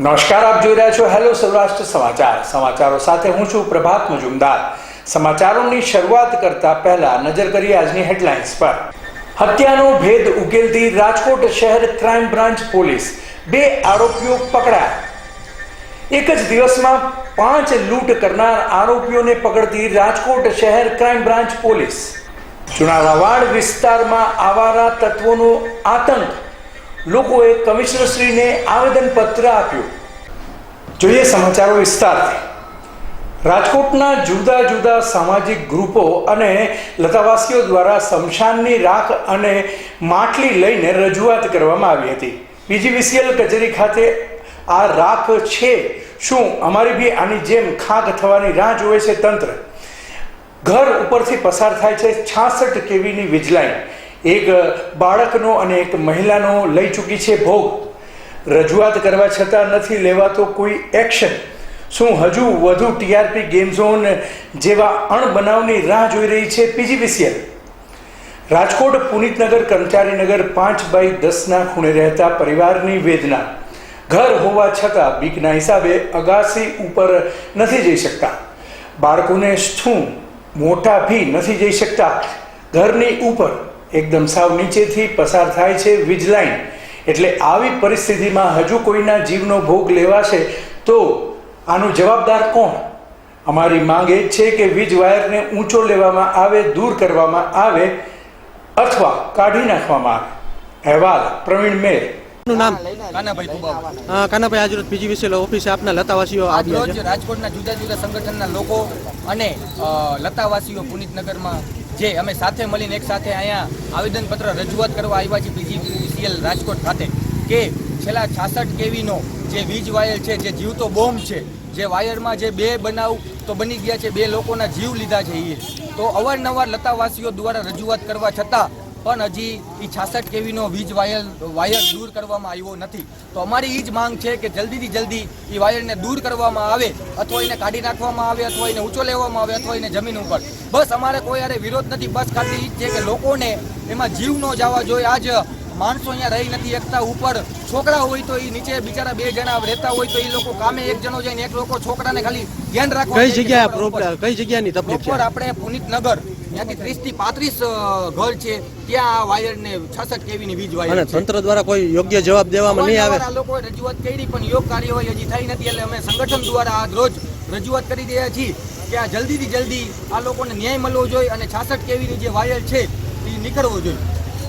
નમસ્કાર, આપ જોઈ રહ્યા છો હેલો સૌરાષ્ટ્ર સમાચાર. સમાચારો સાથે હું છું પ્રભાત મજુમદાર. સમાચારોની શરૂઆત કરતા પહેલા નજર કરીએ આજની હેડલાઇન્સ પર. હત્યાનો ભેદ ઉકેલતી રાજકોટ શહેર ક્રાઇમ બ્રાન્ચ પોલીસ. બે આરોપીઓ પકડાયા. એક જ દિવસમાં પાંચ લૂંટ કરનાર આરોપીઓને પકડતી રાજકોટ શહેર ક્રાઇમ બ્રાન્ચ પોલીસ. ચુનાવાડ વિસ્તારમાં આવારા તત્વોનો આતંક લોકોએ કમિશનરશ્રીને આવેદનપત્ર આપ્યું. જોઈએ સમાચારો વિસ્તારથી. રાજકોટના જુદા જુદા સામાજિક ગ્રુપો અને લતાવાસીઓ દ્વારા શમશાનની રાખ અને માટલી લઈને રજૂઆત કરવામાં આવી હતી. પીજીવીસીએલ કચેરી ખાતે આ રાખ છે. શું અમારી બી આની જેમ ખાક થવાની રાહ જોવે છે તંત્ર? ઘર ઉપરથી પસાર થાય છે છાસઠ કેવીની વીજલાઈન. એક બાળકનો અને એક મહિલાનો લઈ ચૂકી છે ભોગ. રજૂઆત કરવા છતાં નથી લેવાતો કોઈ એક્શન. શું હજુ વધુ ટીઆરપી ગેમ ઝોન જેવા અણબનાવની રાહ જોઈ રહી છે પીજીવીસીએલ? રાજકોટ પુનિતનગર કર્મચારીનગર પાંચ બાય દસના ખૂણે રહેતા પરિવારની વેદના. ઘર હોવા છતાં બીકના હિસાબે અગાસી ઉપર નથી જઈ શકતા. બાળકોને શું મોટા ભી નથી જઈ શકતા? ઘરની ઉપર એકદમ સાવ નીચેથી પસાર થાય છે વીજ એટલે આવી પરિસ્થિતિમાં હજુ કોઈના જીવનો ભોગ લેવાશે તો આનું જવાબદાર કોણ? અમારી માંગ એ છે કે વીજ વાયરને ઊંચો લેવામાં આવે દૂર કરવામાં આવે અથવા કાઢી નાખવામાં આવે. અહેવાલ પ્રવીણ મેર. નું નામ? કાનાભાઈ કુબાવા અ, કાનાભાઈ આજરોજ પીજીવીસીએલ ઓફિસે આપના લતાવાસીઓ આવ્યા છે. રાજકોટના જુદા જુદા સંગઠનના લોકો અને લતાવાસીઓ પુનિતનગરમાં જે અમે સાથે મળીને એક સાથે અહીંયા આવેદનપત્ર રજૂઆત કરવા આવ્યા છીએ પીજીસીએલ રાજકોટ ખાતે કે છેલ્લા છાસઠ કેવીનો જે વીજ વાયર છે, જે જીવતો બોમ્બ છે, જે વાયરમાં જે બે બનાવ તો બની ગયા છે, બે લોકોના જીવ લીધા છે એ તો અવારનવાર લતાવાસીઓ દ્વારા રજૂઆત કરવા છતાં પણ હજી એ છાસઠ કેવીનો વીજ વાયર વાયર દૂર કરવામાં આવ્યો નથી. તો અમારી એ જ માંગ છે કે જલ્દીથી જલ્દી એ વાયરને દૂર કરવામાં આવે, અથવા એને કાઢી નાખવામાં આવે, અથવા એને ઊંચો લેવામાં આવે, અથવા એને જમીન ઉપર. બસ અમારે કોઈ અરે વિરોધ નથી. બસ ખાલી એ જ છે કે લોકોને એમાં જીવ ન જવા જોઈએ. આજ માણસો અહીંયા રહી નથી એકતા ઉપર છોકરા હોય તો એ નીચે બિચારા બે જણા રહેતા હોય તો એ લોકો કામે એક જણો જાય ને એક લોકો છોકરાને ખાલી ધ્યાન રાખવા કઈ જગ્યા પ્રોબ્લેમ કઈ જગ્યાની તકલીફ છે? આપણે પુનિતનગર ત્યાંથી ત્રીસથી પાંત્રીસ ઘર છે. ત્યાં આ વાયર ને છસઠ કેવી ની વીજ વાયર તંત્ર દ્વારા કોઈ યોગ્ય જવાબ દેવામાં નહીં આવે? આ લોકોએ રજૂઆત કરી પણ યોગ કાર્યવાહી હજી થઈ નથી એટલે અમે સંગઠન દ્વારા આજ રોજ રજૂઆત કરી રહ્યા છીએ કે આ જલ્દીથી જલ્દી આ લોકોને ન્યાય મળવો જોઈએ અને છાસઠ કેવીની જે વાયર છે એ નીકળવો જોઈએ.